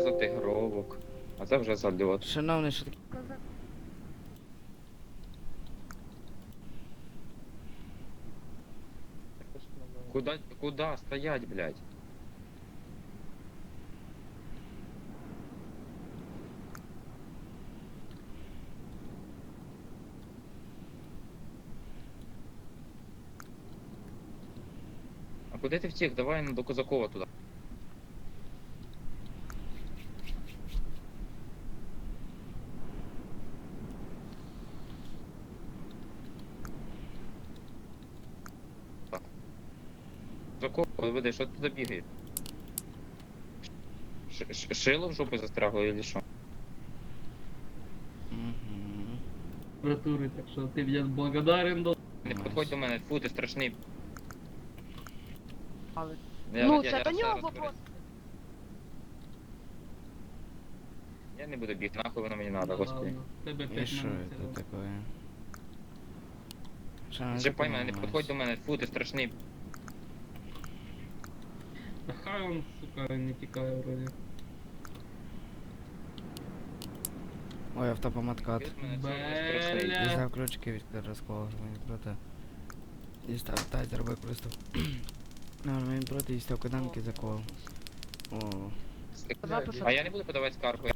Це за тигровок, а це вже за льот. Шановний, що таке? Куда, куда стоять, блядь? А куди ти втік? Давай ну, до Козакова туди. Козакова, веди, що ти туди бігаєш? Ш- ш- Шило в жопу застрягло или що? Братури, так що ти я благодарен до. Не підходь до мене, фу, ти страшний. Але- Я- ну, я- це я до нього вопрос. Я не буду бігти, нахуй воно мені надо, господи. Тебе І 5 що минут. це таке? Чіпай мене, не підходь до мене, фу, ти страшний. Та хай он, сука, не тікає вроді. Ой, ти страшний. Бля. Дістав ключики від розколу, мені проти. Дістав тайзер використав. Ну, мені проти дістав каданки закол. О, А я не буду подавати скаргу.